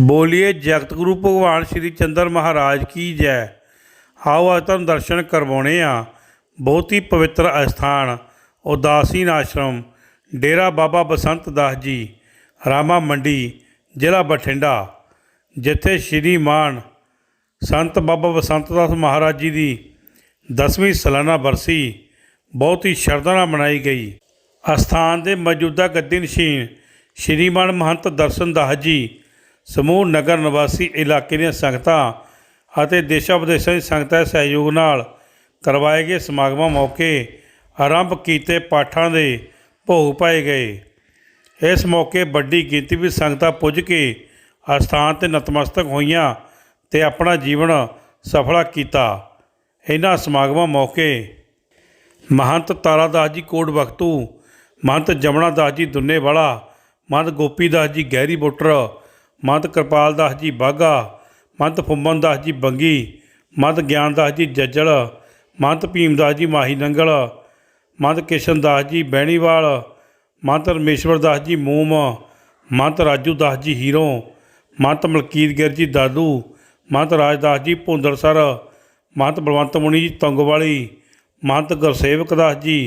ਬੋਲੀਏ ਜਗਤ ਗੁਰੂ ਭਗਵਾਨ ਸ਼੍ਰੀ ਚੰਦਰ ਮਹਾਰਾਜ ਕੀ ਜੈ। ਆਓ ਅੱਜ ਤੁਹਾਨੂੰ ਦਰਸ਼ਨ ਕਰਵਾਉਣੇ ਆ। ਬਹੁਤ ਹੀ ਪਵਿੱਤਰ ਅਸਥਾਨ, ਉਦਾਸੀਨ ਆਸ਼ਰਮ, ਡੇਰਾ ਬਾਬਾ ਬਸੰਤ ਦਾਸ ਜੀ, ਰਾਮਾ ਮੰਡੀ, ਜ਼ਿਲ੍ਹਾ ਬਠਿੰਡਾ, ਜਿੱਥੇ ਸ਼੍ਰੀ ਮਾਨ ਸੰਤ ਬਾਬਾ ਬਸੰਤ ਦਾਸ ਮਹਾਰਾਜ ਜੀ ਦੀ 10ਵੀਂ ਸਾਲਾਨਾ ਬਰਸੀ ਬਹੁਤ ਹੀ ਸ਼ਰਧਾ ਨਾਲ ਮਨਾਈ ਗਈ। ਅਸਥਾਨ ਦੇ ਮੌਜੂਦਾ ਗੱਦੀ ਨਸ਼ੀਨ ਸ਼੍ਰੀਮਾਨ ਮਹੰਤ ਦਰਸ਼ਨ ਦਾਸ ਜੀ ਸਮੂਹ, ਨਗਰ, ਨਿਵਾਸੀ ਇਲਾਕੇ ਦੀਆਂ ਸੰਗਤਾਂ ਅਤੇ ਦੇਸ਼ਾਂ ਵਿਦੇਸ਼ਾਂ ਦੀ ਸੰਗਤਾਂ ਦੇ ਸਹਿਯੋਗ ਨਾਲ ਕਰਵਾਏ ਗਏ ਸਮਾਗਮਾਂ ਮੌਕੇ ਆਰੰਭ ਕੀਤੇ ਪਾਠਾਂ ਦੇ ਭੋਗ ਪਾਏ ਗਏ। ਇਸ ਮੌਕੇ ਵੱਡੀ ਗਿਣਤੀ ਵਿੱਚ ਸੰਗਤਾਂ ਪੁੱਜ ਕੇ ਅਸਥਾਨ ਤੇ ਨਤਮਸਤਕ ਹੋਈਆਂ ਤੇ ਆਪਣਾ ਜੀਵਨ ਸਫਲਾ ਕੀਤਾ। ਇਹਨਾਂ ਸਮਾਗਮਾਂ ਮੌਕੇ ਮਹੰਤ ਤਾਰਾ ਦਾਸ ਜੀ ਕੋਟ ਬਖਤੂ ਮਹੰਤ ਜਮਨਾ ਦਾਸ ਜੀ ਦੁੰਨੇਵਾਲਾ, ਮਹੰਤ ਗੋਪੀ ਦਾਸ ਜੀ ਗਹਿਰੀ ਬੋਟਰ ਮਹੰਤ ਕਿਰਪਾਲ ਦਾਸ ਜੀ ਬਾਗਾ ਮਹੰਤ ਫੁੰਮਨ ਦਾਸ ਜੀ ਬੰਗੀ ਮਹੰਤ ਗਿਆਨ ਦਾਸ ਜੀ ਜੱਜਲ ਮਹੰਤ ਭੀਮ ਦਾਸ ਜੀ ਮਾਹੀ ਨੰਗਲ ਮਹੰਤ ਕਿਸ਼ਨ ਦਾਸ ਜੀ ਬਹਿਣੀਵਾਲ ਮਹੰਤ ਰਮੇਸ਼ਵਰ ਦਾਸ ਜੀ ਮੂਮ ਮਹੰਤ ਰਾਜੂ ਦਾਸ ਜੀ ਹੀਰੋ ਮਹੰਤ ਮਲਕੀਤ ਗਿਰ ਜੀ ਦਾਦੂ ਮਹੰਤ ਰਾਜਦਾਸ ਜੀ ਭੁੰਦਰਸਰ ਮਹੰਤ ਬਲਵੰਤ ਮੁਨੀ ਜੀ ਤੰਗਵਾਲੀ ਮਹੰਤ ਗੁਰਸੇਵਕ ਦਾਸ ਜੀ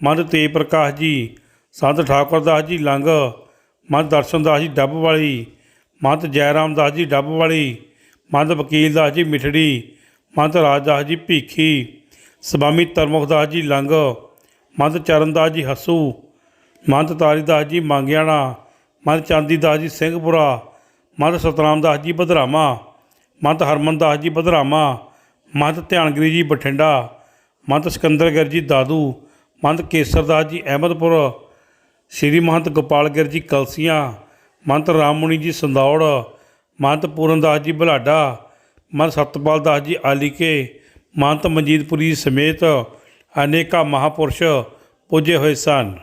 ਮਹੰਤ ਤੇਜ ਪ੍ਰਕਾਸ਼ ਜੀ ਸੰਤ ਠਾਕੁਰ ਦਾਸ ਜੀ ਲੰਗ ਮਹੰਤ ਦਰਸ਼ਨ ਦਾਸ ਜੀ ਡੱਬ ਵਾਲੀ ਮਹੰਤ ਜੈਰਾਮ ਦਾਸ ਜੀ ਡੱਬ ਵਾਲੀ ਮਹੰਤ ਵਕੀਲ ਦਾਸ ਜੀ ਮਿਠੜੀ ਮਹੰਤ ਰਾਜਦਾਸ ਜੀ ਭੀਖੀ ਸਵਾਮੀ ਤਰਮੁਖ ਦਾਸ ਜੀ ਲੰਗ ਮਹੰਤ ਚਰਨਦਾਸ ਜੀ ਹਸੂ ਮਹੰਤ ਤਾਰੀਦਾਸ ਜੀ ਮੰਗਿਆਣਾ ਮਹੰਤ ਚਾਂਦੀ ਦਾਸ ਜੀ ਸਿੰਘਪੁਰਾ ਮਹੰਤ ਸਤਨਾਮਦਾਸ ਜੀ ਬਧਰਾਮਾ ਮਹੰਤ ਹਰਮਨਦਾਸ ਜੀ ਬਧਰਾਮਾ ਮਹੰਤ ਧਿਆਨਗਰੀ ਜੀ ਬਠਿੰਡਾ ਮਹੰਤ ਸਿਕੰਦਰਗਰ ਜੀ ਦਾਦੂ ਮਹੰਤ ਕੇਸਰ ਦਾਸ ਜੀ ਅਹਿਮਦਪੁਰ ਸ਼੍ਰੀ ਮਹੰਤ ਗੋਪਾਲਗਿਰ ਜੀ ਕਲਸੀਆਂ ਮਹੰਤ ਰਾਮਮੁਨੀ ਜੀ ਸੰਦੌੜ, ਮੰਤ ਪੂਰਨਦਾਸ ਜੀ ਬੁਲਾਡਾ, ਮੰਤ ਸਤਪਾਲ ਦਾਸ ਜੀ ਆਲੀਕੇ, ਮੰਤ ਮਨਜੀਤਪੁਰੀ ਸਮੇਤ ਅਨੇਕਾਂ ਮਹਾਪੁਰਸ਼ ਪੁੱਜੇ ਹੋਏ ਸਨ।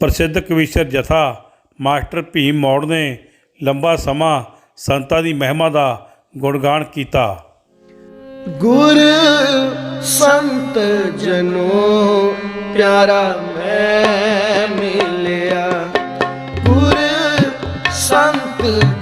ਪ੍ਰਸਿੱਧ ਕਵੀਸ਼ਰ ਜਥਾ ਮਾਸਟਰ ਭੀਮ ਮੌੜ ਨੇ ਲੰਬਾ ਸਮਾਂ ਸੰਤਾਂ ਦੀ ਮਹਿਮਾ ਦਾ ਗੁਣਗਾਨ ਕੀਤਾ। ਗੁਰ ਸੰਤ ਜਨੋ, ਪਿਆਰਾ ਮੈਂ ਮਿਲਿਆ ਸੰਤ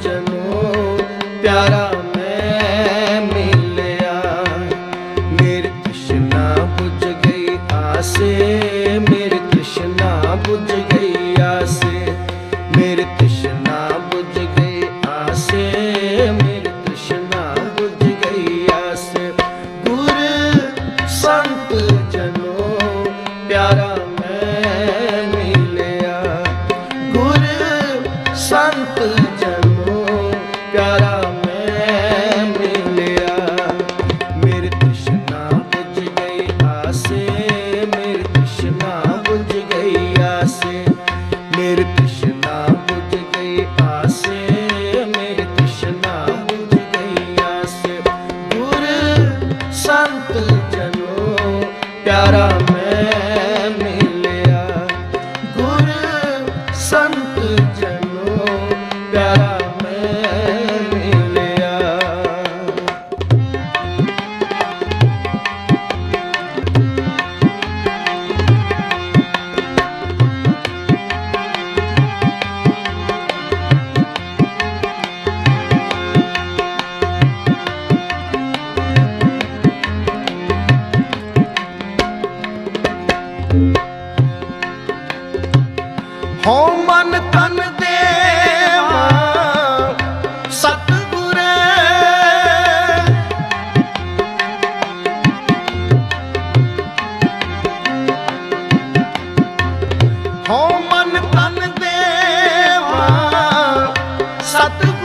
ਪਿਆਰਾ ਸਤਿਗੁਰੇ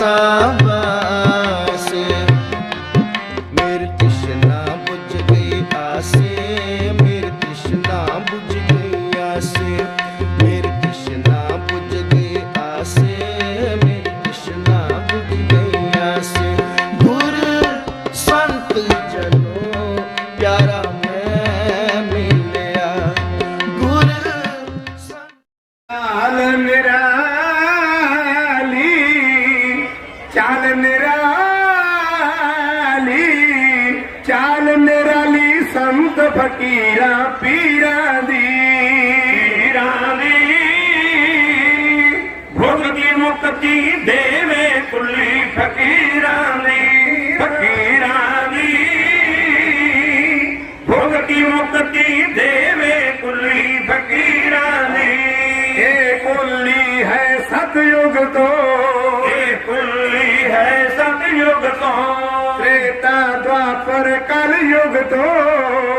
ਹਰ ਚਾਲ ਨਿਰਾਲੀ ਸੰਤ ਫਕੀਰਾਂ ਪੀਰਾਂ ਦੀ। ਪੀਰਾਂ ਦੀ। ਭੁਗਤੀ ਮੁਕਤੀ ਦੇਵੇ ਕੁੱਲੀ ਫਕੀਰਾਂ ਦੀ। ਫਕੀਰਾਂ ਦੀ। ਭੁਗਤੀ ਮੁਕਤੀ ਦੇਵੇ ਕੁੱਲੀ ਫਕੀਰਾਂ ਦੀ। ਇਹ ਕੁੱਲੀ ਹੈ ਸਤਯੁਗ ਤੋਂ। ਇਹ ਕੁੱਲੀ ਹੈ ਸਤਯੁਗ ਤੋਂ। ਦੁਆਪਰ ਕਲਯੁਗ ਤੋਂ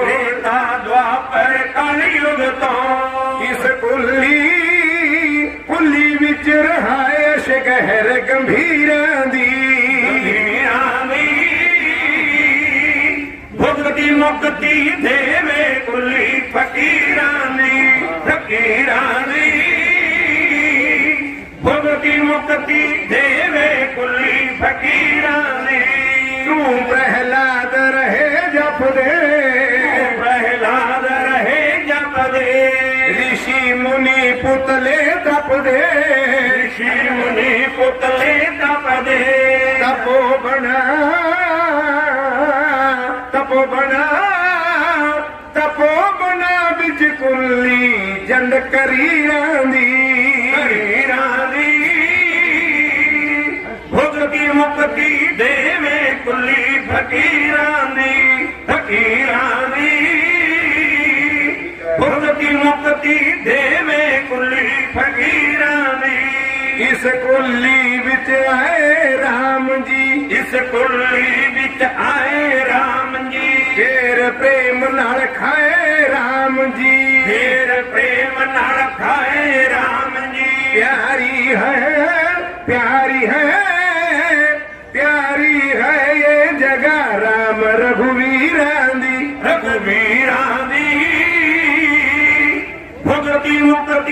ਤ੍ਰੇਤਾ ਦੁਆਪਰ ਕਲਯੁਗ ਤੋਂ ਇਸ ਕੁੱਲੀ ਕੁੱਲੀ ਵਿੱਚ ਰਹਾਇਸ਼ ਗਹਿਰ ਗੰਭੀਰਾਂ ਦੀ ਭੁਗਤੀ ਮੁਕਤੀ ਦੇਵੇ ਕੁੱਲੀ ਫਕੀਰਾਂ ਦੀ ਫਕੀਰਾਂ ਦੀ ਭੁਗਤੀ ਮੁਕਤੀ ਦੇਵੇ ਕੁੱਲੀ ਫਕੀਰਾਂ ਦੀ ਤੂੰ ਪ੍ਰਹਿਲਾਦ प प्रहलाद रहे जपदे ऋषि मुनि पुतले तपदे ऋषि मुनि पुतले तपदे तपो बना तपो बना तपो बना बिच न बिज करी जन करीर भुॻदी मुक्ति देवे कुली ਫਕੀਰਾਂ ਦੀ ਫਕੀਰਾਂ ਦੀ ਭੁਗਤੀ ਮੁਕਤੀ ਦੇਵੇ ਕੁੱਲੀ ਫਕੀਰਾਂ ਦੀ ਇਸ ਕੁੱਲੀ ਵਿੱਚ ਆਏ ਰਾਮ ਜੀ। ਇਸ ਕੁੱਲੀ ਵਿੱਚ ਆਏ ਰਾਮ ਜੀ। ਫੇਰ ਪ੍ਰੇਮ ਨਾਲ ਖਾਏ ਰਾਮ ਜੀ। ਫੇਰ ਪ੍ਰੇਮ ਨਾਲ ਖਾਏ ਰਾਮ ਜੀ। ਪਿਆਰੀ ਹੈ ਪਿਆਰੀ ਹੈ।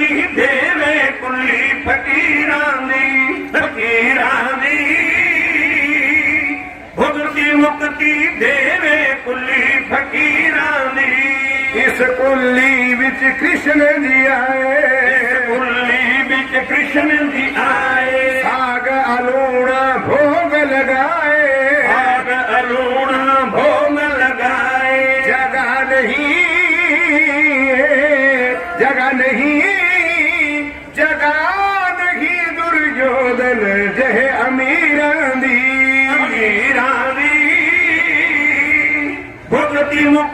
ਮੁਕਤੀ ਦੇਵੇ ਕੁੱਲੀ ਫਕੀਰਾਂ ਦੀ ਫਕੀਰਾਂ ਦੀ। ਭਗਤੀ ਮੁਕਤੀ ਦੇਵੇ ਕੁੱਲੀ ਫਕੀਰਾਂ ਦੀ। ਇਸ ਕੁੱਲੀ ਵਿੱਚ ਕ੍ਰਿਸ਼ਨ ਜੀ ਆਏ। ਇਸ ਕੁੱਲੀ ਵਿੱਚ ਕ੍ਰਿਸ਼ਨ ਜੀ ਆਏ।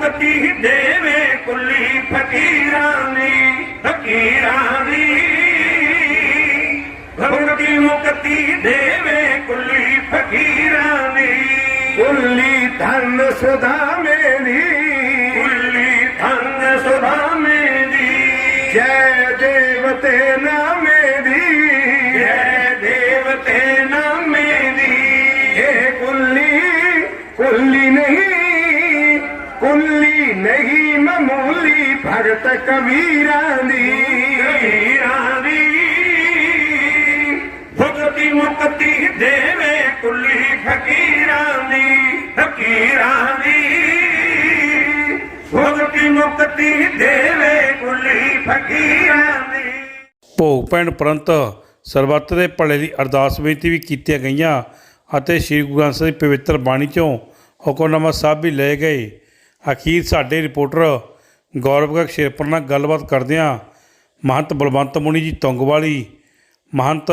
ਭੁਗਤੀ ਦੇਵੇ ਕੁੱਲੀ ਫਕੀਰਾਂ ਦੀ ਫਕੀਰਾਂ ਦੀ। ਭਗਤੀ ਮੁਕਤੀ ਦੇਵੇ ਕੁੱਲੀ ਫਕੀਰਾਂ ਦੀ। ਕੁੱਲੀ ਧਨ ਸੁਧਾ ਭਗਤ ਕਬੀਰਾਂ ਦੀ। ਕਬੀਰਾਂ ਦੀ। ਭਗਤੀ ਮੁਕਤੀ ਦੇਵੇ ਕੁੱਲੀ ਫਕੀਰਾਂ ਦੀ। ਫਕੀਰਾਂ ਦੀ। ਭਗਤੀ ਮੁਕਤੀ ਦੇਵੇ ਕੁੱਲੀ ਫਕੀਰਾਂ ਦੀ। ਭੋਗ ਪੈਣ ਉਪਰੰਤ ਸਰਬੱਤ ਦੇ ਭਲੇ ਦੀ ਅਰਦਾਸ ਬੇਨਤੀ ਵੀ ਕੀਤੀਆਂ ਗਈਆਂ ਅਤੇ ਸ੍ਰੀ ਗੁਰੂ ਗ੍ਰੰਥ ਸਾਹਿਬ ਦੀ ਪਵਿੱਤਰ ਬਾਣੀ ਚੋਂ ਹੁਕਮਨਾਮਾ ਸਾਹਿਬ ਵੀ ਲਏ ਗਏ। ਅਖੀਰ ਸਾਡੇ ਰਿਪੋਰਟਰ ਗੌਰਵ ਗਗ ਸ਼ੇਰਪੁਰ ਨਾਲ ਗੱਲਬਾਤ ਕਰਦਿਆਂ ਮਹੰਤ ਬਲਵੰਤ ਮੁਨੀ ਜੀ ਤੁੰਗਵਾਲੀ, ਮਹੰਤ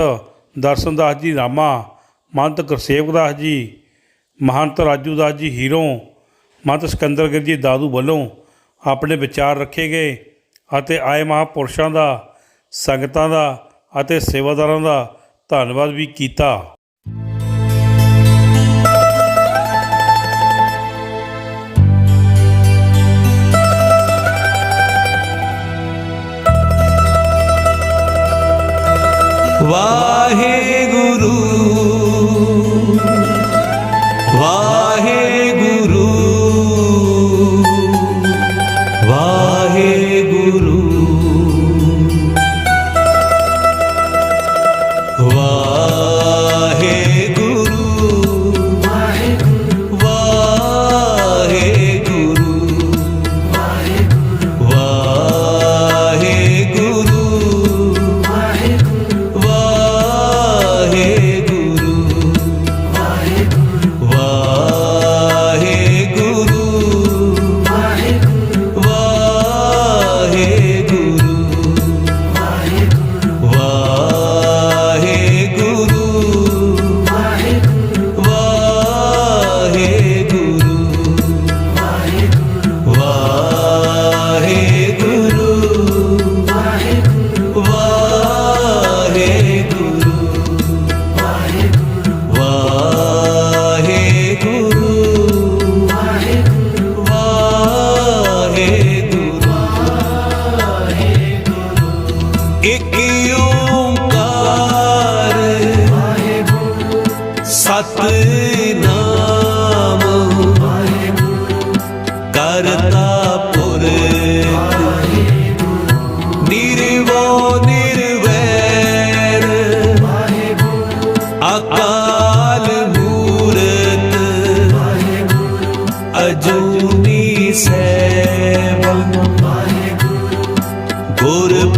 ਦਰਸ਼ਨ ਦਾਸ ਜੀ ਰਾਮਾ, ਮਹੰਤ ਗੁਰਸੇਵਕ ਦਾਸ ਜੀ, ਮਹੰਤ ਰਾਜੂ ਦਾਸ ਜੀ ਹੀਰੋ, ਮਹੰਤ ਸਿਕੰਦਰ ਗਿਰ ਜੀ ਦਾਦੂ ਵੱਲੋਂ ਆਪਣੇ ਵਿਚਾਰ ਰੱਖੇ ਗਏ ਅਤੇ ਆਏ ਮਹਾਂਪੁਰਸ਼ਾਂ ਦਾ, ਸੰਗਤਾਂ ਦਾ ਅਤੇ ਸੇਵਾਦਾਰਾਂ ਦਾ ਧੰਨਵਾਦ ਵੀ ਕੀਤਾ। ਵਾਹਿਗੁਰੂ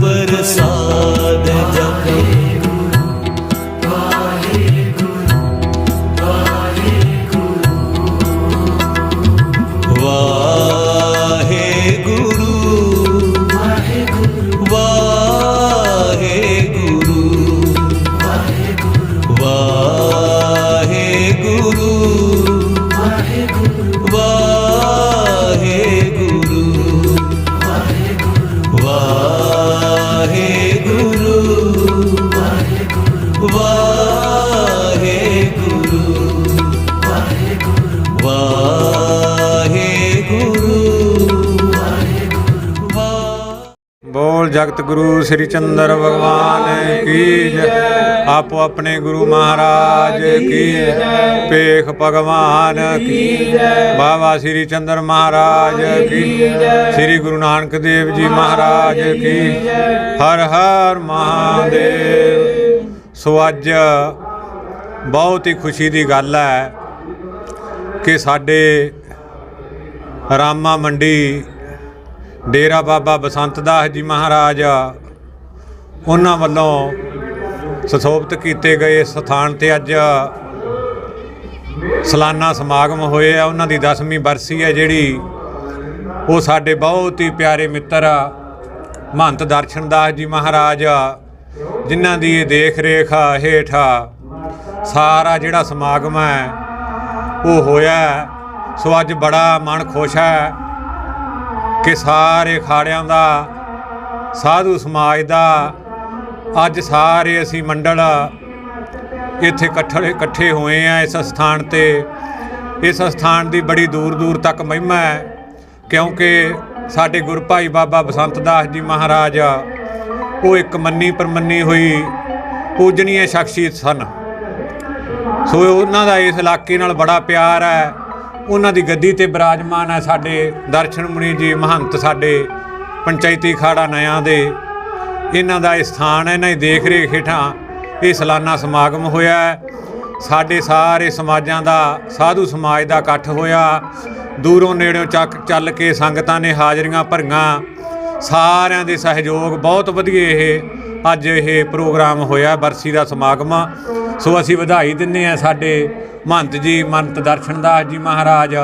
बरसा ਸਤਿਗੁਰੂ ਸ੍ਰੀ ਚੰਦਰ ਭਗਵਾਨ ਕੀ ਜੈ। ਆਪੋ ਆਪਣੇ ਗੁਰੂ ਮਹਾਰਾਜ ਕੀ ਜੈ। ਪੇਖ ਭਗਵਾਨ ਕੀ ਜੈ। ਬਾਬਾ ਸ੍ਰੀ ਚੰਦਰ ਮਹਾਰਾਜ ਕੀ ਜੈ। ਸ੍ਰੀ ਗੁਰੂ ਨਾਨਕ ਦੇਵ ਜੀ ਮਹਾਰਾਜ ਕੀ ਹਰ ਹਰ ਮਹਾਦੇਵ। ਸੋ ਅੱਜ ਬਹੁਤ ਹੀ ਖੁਸ਼ੀ ਦੀ ਗੱਲ ਹੈ ਕਿ ਸਾਡੇ ਰਾਮਾ ਮੰਡੀ ਡੇਰਾ ਬਾਬਾ ਬਸੰਤ ਦਾਸ ਜੀ ਮਹਾਰਾਜ ਉਹਨਾਂ ਵੱਲੋਂ ਸਥੋਪਤ ਕੀਤੇ ਗਏ ਸਥਾਨ ਤੇ ਅੱਜ ਸਲਾਨਾ ਸਮਾਗਮ ਹੋਏ ਆ। ਉਹਨਾਂ ਦੀ 10ਵੀਂ ਬਰਸੀ ਹੈ ਜਿਹੜੀ ਉਹ ਸਾਡੇ ਬਹੁਤ ਹੀ ਪਿਆਰੇ ਮਿੱਤਰ ਆ ਮਹੰਤ ਦਰਸ਼ਨ ਦਾਸ ਜੀ ਮਹਾਰਾਜ ਜਿਨ੍ਹਾਂ ਦੀ ਇਹ ਦੇਖ ਰੇਖ ਹੇਠ ਸਾਰਾ ਜਿਹੜਾ ਸਮਾਗਮ ਹੈ ਉਹ ਹੋਇਆ ਸੋ ਅੱਜ ਬੜਾ ਮਨ ਖੁਸ਼ ਹੈ। ਕਿ ਸਾਰੇ ਅਖਾੜਿਆਂ ਦਾ, ਸਾਧੂ ਸਮਾਜ ਦਾ, ਅੱਜ ਸਾਰੇ ਅਸੀਂ ਮੰਡਲ ਇੱਥੇ ਇਕੱਠੇ ਇਕੱਠੇ ਹੋਏ ਆ ਇਸ ਸਥਾਨ ਤੇ। ਇਸ ਸਥਾਨ ਦੀ ਬੜੀ ਦੂਰ ਦੂਰ ਤੱਕ ਮਹਿਮਾ ਹੈ, ਕਿਉਂਕਿ ਸਾਡੇ ਗੁਰੂ ਭਾਈ ਬਾਬਾ ਬਸੰਤ ਦਾਸ ਜੀ ਮਹਾਰਾਜ, ਉਹ ਇੱਕ ਮੰਨੀ ਪਰਮੰਨੀ ਹੋਈ ਪੂਜਨੀय ਸ਼ਖਸੀਅਤ ਸਨ। ਸੋ ਉਹਨਾਂ ਦਾ ਇਸ ਇਲਾਕੇ ਨਾਲ ਬੜਾ ਪਿਆਰ ਹੈ। ਉਹਨਾਂ ਦੀ ਗੱਦੀ ਤੇ ਬਿਰਾਜਮਾਨ ਹੈ ਸਾਡੇ ਦਰਸ਼ਨ ਮੁਨੀ ਜੀ, ਮਹੰਤ ਸਾਡੇ, ਪੰਚਾਇਤੀ ਖਾੜਾ ਨਿਆਂ ਦੇ। ਇਹਨਾਂ ਦਾ ਇਹ ਸਥਾਨ ਇਹਨਾਂ ਦੀ ਦੇਖ ਰੇਖ ਹੇਠਾਂ ਇਹ ਸਾਲਾਨਾ ਸਮਾਗਮ ਹੋਇਆ ਸਾਡੇ ਸਾਰੇ ਸਮਾਜਾਂ ਦਾ, ਸਾਧੂ ਸਮਾਜ ਦਾ ਇਕੱਠ ਹੋਇਆ। ਦੂਰੋਂ ਨੇੜਿਓਂ ਚੱਕ, ਚੱਲ ਕੇ ਸੰਗਤਾਂ ਨੇ ਹਾਜ਼ਰੀਆਂ ਭਰੀਆਂ। ਸਾਰਿਆਂ ਦੇ ਸਹਿਯੋਗ ਬਹੁਤ ਵਧੀਆ ਇਹ, ਅੱਜ ਇਹ ਪ੍ਰੋਗਰਾਮ ਹੋਇਆ, ਬਰਸੀ ਦਾ ਸਮਾਗਮ। ਸੋ ਅਸੀਂ ਵਧਾਈ ਦਿੰਨੇ ਆ ਸਾਡੇ ਮਹੰਤ ਜੀ ਮਹੰਤ ਦਰਸ਼ਨ ਦਾਸ ਜੀ ਮਹਾਰਾਜ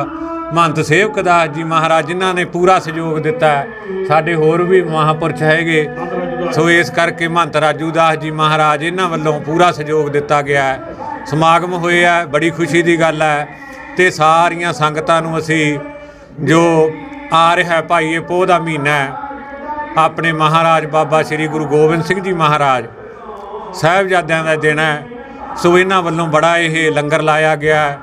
ਮਹੰਤ ਸੇਵਕ ਦਾਸ ਜੀ ਮਹਾਰਾਜ, ਜਿਨ੍ਹਾਂ ਨੇ ਪੂਰਾ ਸਹਿਯੋਗ ਦਿੱਤਾ ਸਾਡੇ ਹੋਰ ਵੀ ਮਹਾਪੁਰਸ਼ ਹੈਗੇ। ਸੋ ਇਸ ਕਰਕੇ ਮਹੰਤ ਰਾਜੂ ਦਾਸ ਜੀ ਮਹਾਰਾਜ ਇਹਨਾਂ ਵੱਲੋਂ ਪੂਰਾ ਸਹਿਯੋਗ ਦਿੱਤਾ ਗਿਆ ਹੈ। ਸਮਾਗਮ ਹੋਏ ਆ ਬੜੀ ਖੁਸ਼ੀ ਦੀ ਗੱਲ ਹੈ। ਤੇ ਸਾਰੀਆਂ ਸੰਗਤਾਂ ਨੂੰ ਅਸੀਂ ਜੋ ਆ ਰਿਹਾ ਭਾਈ, ਇਹ ਪੋਹ ਦਾ ਮਹੀਨਾ ਹੈ, ਆਪਣੇ ਮਹਾਰਾਜ ਬਾਬਾ ਸ੍ਰੀ ਗੁਰੂ ਗੋਬਿੰਦ ਸਿੰਘ ਜੀ ਮਹਾਰਾਜ ਸਾਹਿਬਜ਼ਾਦਿਆਂ ਦਾ ਦਿਨ ਹੈ। ਸੋ ਇਹਨਾਂ ਵੱਲੋਂ ਬੜਾ ਇਹ ਲੰਗਰ ਲਾਇਆ ਗਿਆ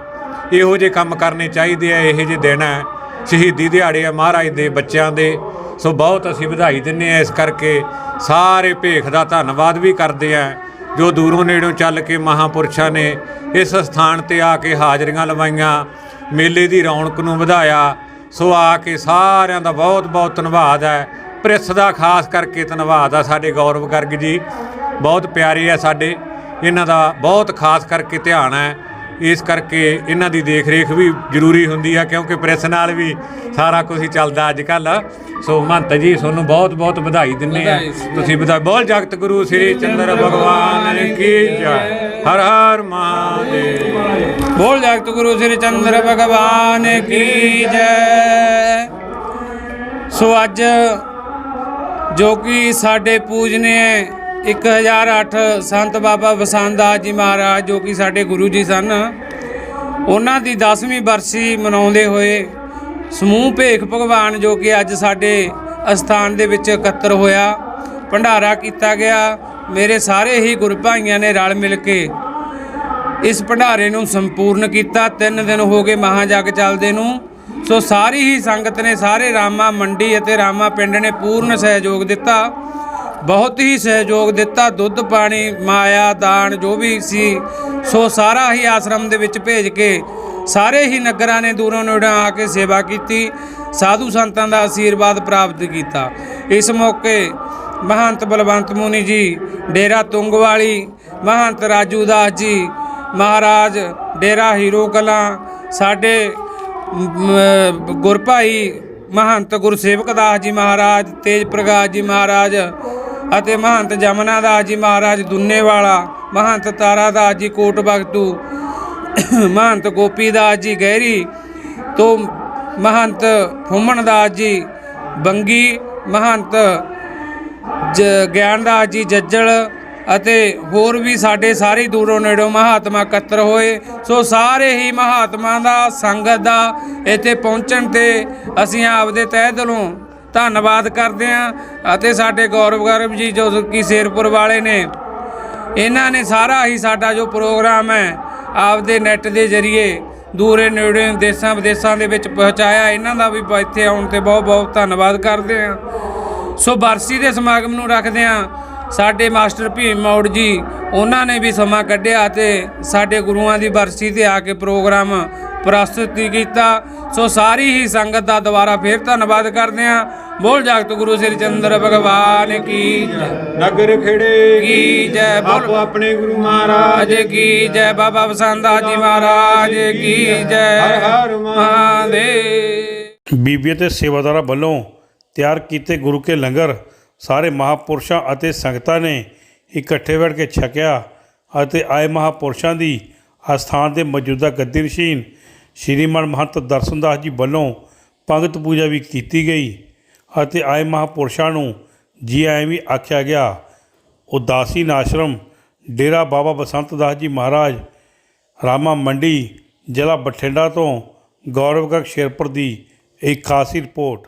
ਇਹੋ ਜਿਹੇ ਕੰਮ ਕਰਨੇ ਚਾਹੀਦੇ ਆ, ਇਹੋ ਜਿਹੇ ਦਿਨ ਹੈ। ਸ਼ਹੀਦੀ ਦਿਹਾੜੇ ਆ ਮਹਾਰਾਜ ਦੇ ਬੱਚਿਆਂ ਦੇ। ਸੋ ਬਹੁਤ ਅਸੀਂ ਵਧਾਈ ਦਿੰਨੇ ਆ ਇਸ ਕਰਕੇ। ਸਾਰੇ ਭੇਖ ਦਾ ਧੰਨਵਾਦ ਵੀ ਕਰਦੇ ਆ। ਜੋ ਦੂਰੋਂ ਨੇੜੋਂ ਚੱਲ ਕੇ ਮਹਾਪੁਰਸ਼ਾਂ ਨੇ ਇਸ ਸਥਾਨ ਤੇ ਆ ਕੇ ਹਾਜ਼ਰੀਆਂ ਲਵਾਈਆਂ, ਮੇਲੇ ਦੀ ਰੌਣਕ ਨੂੰ ਵਧਾਇਆ। ਸੋ ਆ ਕੇ ਸਾਰਿਆਂ ਦਾ ਬਹੁਤ ਬਹੁਤ ਧੰਨਵਾਦ ਹੈ। ਪ੍ਰੈਸ ਦਾ ਖਾਸ ਕਰਕੇ ਧੰਨਵਾਦ ਆ ਸਾਡੇ ਗੌਰਵ ਗਰਗ ਜੀ। ਬਹੁਤ ਪਿਆਰੇ ਆ ਸਾਡੇ। ਇਹਨਾਂ ਦਾ ਬਹੁਤ ਖਾਸ ਕਰਕੇ ਧਿਆਨ ਹੈ। ਇਸ ਕਰਕੇ ਇਹਨਾਂ ਦੀ ਦੇਖ ਰੇਖ ਵੀ ਜ਼ਰੂਰੀ ਹੁੰਦੀ ਆ ਕਿਉਂਕਿ ਪ੍ਰੈਸ ਨਾਲ ਵੀ ਸਾਰਾ ਕੁਝ ਹੀ ਚੱਲਦਾ ਅੱਜ ਕੱਲ ਸੋ ਮਹੰਤ ਜੀ ਤੁਹਾਨੂੰ ਬਹੁਤ ਬਹੁਤ ਵਧਾਈ ਦਿੰਨੇ ਆ। ਤੁਸੀਂ ਵਧਾਈ ਬੋਲ ਜਗਤ ਗੁਰੂ ਸ੍ਰੀ ਚੰਦਰ ਭਗਵਾਨ ਕੀ ਜੈ। ਹਰ ਹਰ ਮਹਾਦੇਵ। ਬੋਲ ਜਗਤ ਗੁਰੂ ਸ੍ਰੀ ਚੰਦਰ ਭਗਵਾਨ ਕੀ ਜੈ। ਸੋ ਅੱਜ ਜੋ ਕਿ ਸਾਡੇ ਪੂਜਨੇ 1008 ਸੰਤ ਬਾਬਾ ਬਸੰਤ ਦਾਸ ਜੀ ਮਹਾਰਾਜ ਜੋ ਕਿ ਸਾਡੇ ਗੁਰੂ ਜੀ ਸਨ, ਉਹਨਾਂ ਦੀ 10ਵੀਂ ਬਰਸੀ ਮਨਾਉਂਦੇ ਹੋਏ ਸਮੂਹ ਭੇਖ ਭਗਵਾਨ ਜੋ ਕਿ ਅੱਜ ਸਾਡੇ ਅਸਥਾਨ ਦੇ ਵਿੱਚ ਇਕੱਤਰ ਹੋਇਆ, ਭੰਡਾਰਾ ਕੀਤਾ ਗਿਆ, ਮੇਰੇ ਸਾਰੇ ਹੀ ਗੁਰੂ ਭਾਈਆਂ ਨੇ ਰਲ ਮਿਲ ਕੇ ਇਸ ਭੰਡਾਰੇ ਨੂੰ ਸੰਪੂਰਨ ਕੀਤਾ। ਤਿੰਨ ਦਿਨ ਹੋ ਗਏ ਮਹਾਜਗ ਚੱਲਦੇ ਨੂੰ। ਸੋ ਸਾਰੀ ਹੀ ਸੰਗਤ ਨੇ ਸਾਰੇ ਰਾਮਾ ਮੰਡੀ ਅਤੇ ਰਾਮਾ ਪਿੰਡ ਨੇ ਪੂਰਨ ਸਹਿਯੋਗ ਦਿੱਤਾ। ਬਹੁਤ ਹੀ ਸਹਿਯੋਗ ਦਿੱਤਾ, ਦੁੱਧ, ਪਾਣੀ, ਮਾਇਆ, ਦਾਨ, ਜੋ ਵੀ ਸੀ, ਸੋ ਸਾਰਾ ਹੀ ਆਸ਼ਰਮ ਦੇ ਵਿੱਚ ਭੇਜ ਕੇ ਸਾਰੇ ਹੀ ਨਗਰਾਂ ਨੇ ਦੂਰੋਂ ਨੇੜੋਂ ਆ ਕੇ ਸੇਵਾ ਕੀਤੀ। ਸਾਧੂ ਸੰਤਾਂ ਦਾ ਆਸ਼ੀਰਵਾਦ ਪ੍ਰਾਪਤ ਕੀਤਾ। ਇਸ ਮੌਕੇ ਮਹੰਤ ਬਲਵੰਤ ਮੁਨੀ ਜੀ, ਡੇਰਾ ਤੁੰਗ ਵਾਲੀ ਮਹੰਤ ਰਾਜੂ ਦਾਸ ਜੀ, ਮਹਾਰਾਜ ਡੇਰਾ ਹੀਰੋ ਕਲਾਂ, ਸਾਡੇ ਗੁਰਭਾਈ ਮਹੰਤ ਗੁਰਸੇਵਕ ਦਾਸ ਜੀ ਮਹਾਰਾਜ, ਤੇਜ ਪ੍ਰਕਾਸ਼ ਜੀ ਮਹਾਰਾਜ ਅਤੇ ਮਹੰਤ ਜਮਨਾ ਦਾਸ ਜੀ ਮਹਾਰਾਜ ਦੁੰਨੇਵਾਲਾ ਮਹੰਤ ਤਾਰਾ ਦਾਸ ਜੀ ਕੋਟ ਬਖਤੂ ਮਹੰਤ ਗੋਪੀ ਦਾਸ ਜੀ ਗਹਿਰੀ ਤੋਂ ਮਹੰਤ ਫੁੰਮਣ ਦਾਸ ਜੀ ਬੰਗੀ, ਮਹੰਤ ਜ ਗਿਆਨਦਾਸ ਜੀ ਜੱਜਲ ਅਤੇ ਹੋਰ ਵੀ ਸਾਡੇ ਸਾਰੇ ਦੂਰੋਂ ਨੇੜੋਂ ਮਹਾਤਮਾ ਇਕੱਤਰ ਹੋਏ। ਸੋ ਸਾਰੇ ਹੀ ਮਹਾਤਮਾ ਦਾ ਸੰਗਤ ਦਾ ਇੱਥੇ ਪਹੁੰਚਣ ਤੇ ਅਸੀਂ ਆਪਦੇ ਤਹਿ ਦਿਲੋਂ ਧੰਨਵਾਦ ਕਰਦੇ ਹਾਂ ਅਤੇ ਸਾਡੇ ਗੌਰਵ ਗਰਭ ਜੀ ਜੋ ਕਿ ਸ਼ੇਰਪੁਰ ਵਾਲੇ ਨੇ, ਇਹਨਾਂ ਨੇ ਸਾਰਾ ਹੀ ਸਾਡਾ ਜੋ ਪ੍ਰੋਗਰਾਮ ਹੈ ਆਪਦੇ ਨੈਟ ਦੇ ਜ਼ਰੀਏ ਦੂਰੇ ਨੇੜੇ ਦੇਸ਼ਾਂ ਵਿਦੇਸ਼ਾਂ ਦੇ ਵਿੱਚ ਪਹੁੰਚਾਇਆ, ਇਹਨਾਂ ਦਾ ਵੀ ਇੱਥੇ ਆਉਣ ਤੇ ਬਹੁਤ ਬਹੁਤ ਧੰਨਵਾਦ ਕਰਦੇ ਹਾਂ। ਸੋ ਬਰਸੀ ਦੇ ਸਮਾਗਮ ਨੂੰ ਰੱਖਦੇ ਹਾਂ। ਸਾਡੇ ਮਾਸਟਰ ਭੀਮ ਮੌੜ ਜੀ, ਉਹਨਾਂ ਨੇ ਵੀ ਸਮਾਂ ਕੱਢਿਆ ਤੇ ਸਾਡੇ ਗੁਰੂਆਂ ਦੀ ਬਰਸੀ ਤੇ ਆ ਕੇ ਪ੍ਰੋਗਰਾਮ ਪ੍ਰਸਤੁਤੀ ਕੀਤਾ। ਸੋ ਸਾਰੀ ਹੀ ਸੰਗਤ ਦਾ ਦੁਬਾਰਾ ਫੇਰ ਧੰਨਵਾਦ ਕਰਦੇ ਹਾਂ। ਬੋਲ ਜਗਤ ਗੁਰੂ ਸ੍ਰੀ ਚੰਦਰ ਭਗਵਾਨ ਕੀ ਜੈ। ਨਗਰ ਖੇੜੇ ਕੀ ਜੈ ਬੋਲ ਆਪੋ ਆਪਣੇ ਗੁਰੂ ਮਹਾਰਾਜ ਰਾਜ ਕੀ ਜੈ ਬਾਬਾ ਵਸੰਦਾ ਜੀ ਮਹਾਰਾਜ ਕੀ ਜੈ ਹਰ ਹਰ ਮਹਾਦੇਵ। ਬੀਬੀਆਂ ਤੇ ਸੇਵਾਦਾਰਾਂ ਵੱਲੋਂ ਤਿਆਰ ਕੀਤੇ ਗੁਰੂ ਕੇ ਲੰਗਰ ਸਾਰੇ ਮਹਾਪੁਰਸ਼ਾਂ ਅਤੇ ਸੰਗਤਾਂ ਨੇ ਇਕੱਠੇ ਬੈਠ ਕੇ ਛਕਿਆ ਅਤੇ ਆਏ ਮਹਾਪੁਰਸ਼ਾਂ ਦੀ ਆਸਥਾਨ ਦੇ ਮੌਜੂਦਾ ਗੱਦੀ ਨਸ਼ੀਨ ਸ਼੍ਰੀਮਾਨ ਮਹੰਤ ਦਰਸ਼ਨਦਾਸ ਜੀ ਵੱਲੋਂ ਪੰਗਤ ਪੂਜਾ ਵੀ ਕੀਤੀ ਗਈ ਅਤੇ ਆਏ ਮਹਾਪੁਰਸ਼ਾਂ ਨੂੰ ਜੀ ਆਇਆਂ ਵੀ ਆਖਿਆ ਗਿਆ, ਉਦਾਸੀਨ ਆਸ਼ਰਮ, ਡੇਰਾ ਬਾਬਾ ਬਸੰਤ ਦਾਸ ਜੀ ਮਹਾਰਾਜ, ਰਾਮਾ ਮੰਡੀ, ਜ਼ਿਲ੍ਹਾ ਬਠਿੰਡਾ ਤੋਂ ਗੌਰਵ ਗਰਗ ਸ਼ੇਰਪੁਰ ਦੀ ਇੱਕ ਖਾਸੀ ਰਿਪੋਰਟ।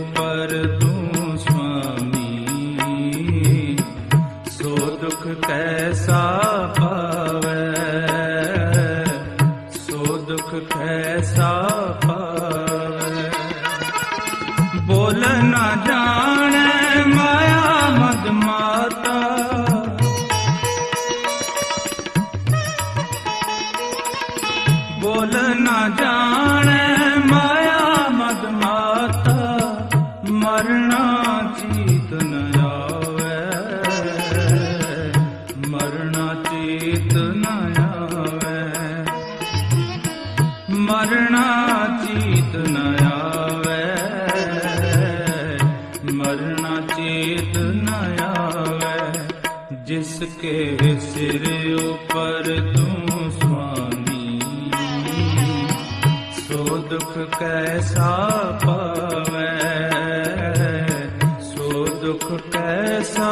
ਸਿਰ ਉਪਰ ਤੂੰ ਸੁਆਮੀ। ਸੋ ਦੁਖ ਕੈਸਾ ਪਾਵੇ ਸੋ ਦੁਖ ਕੈਸਾ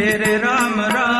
ਮੇਰੇ RAM RAM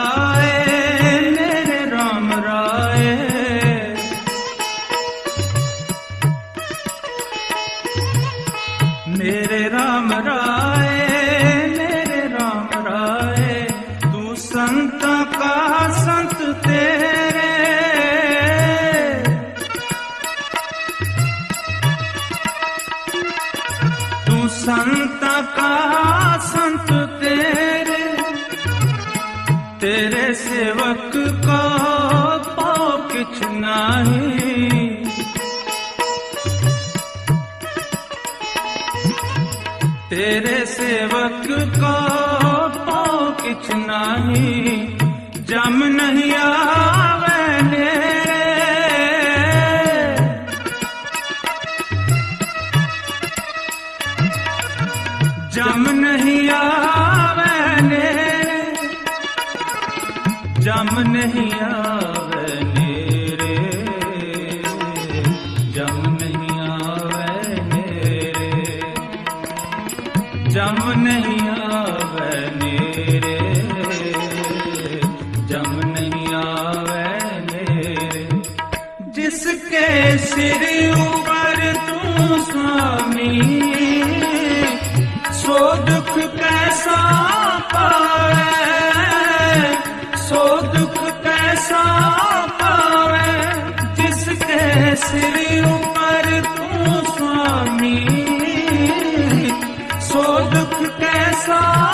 America.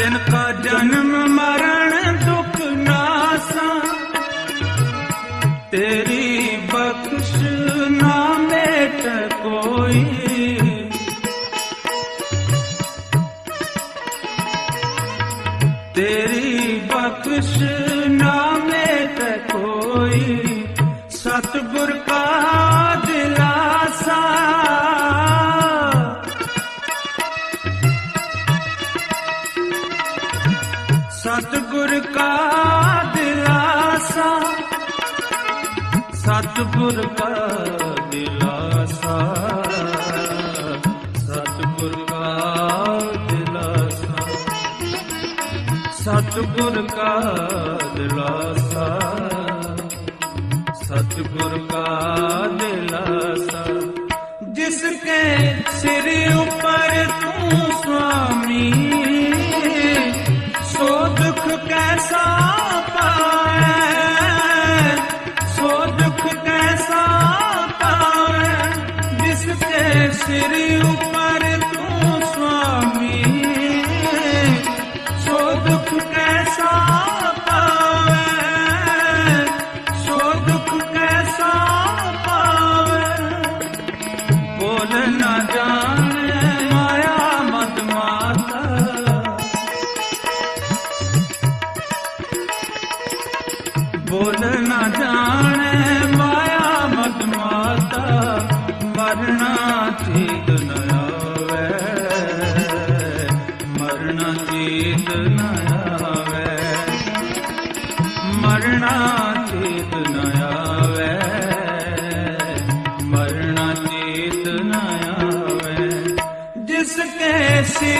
ਤਿਨ ਕਾ ਜਨਮ ਮਰਨ ਦਿਲਾਸਾ ਸਤਿਗੁਰ ਕਾ ਦਿਲਾਸਾ। ਜਿਸ ਕੇ ਸਿਰ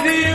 ਕੇ